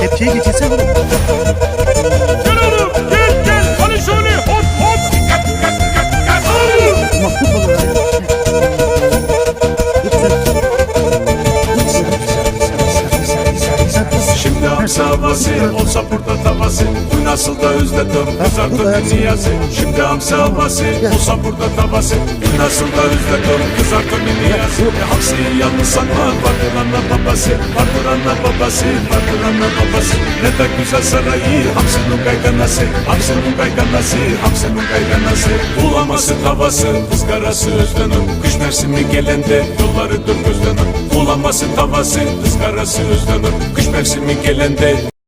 Kepçeye Şimdi hamsa havası, olsa burada tavası. Bu nasıl da özledim, kızartın niyazı. Şimdi hamsa havası, olsa burada tavası. Bu nasıl da özledim, kızartın niyazı. Hamsi yalnız sanma vardır anne babası Vardır anne babası vardır anne babası. Ne de güzel sarayı hamsinin kayganası Hamsinin kayganası hamsinin kayganası. Bulaması tavası ızgarası özlenim Kış mevsimi gelende yollarıdır gözlenim Bulaması tavası ızgarası özlenim Kış mevsimi gelende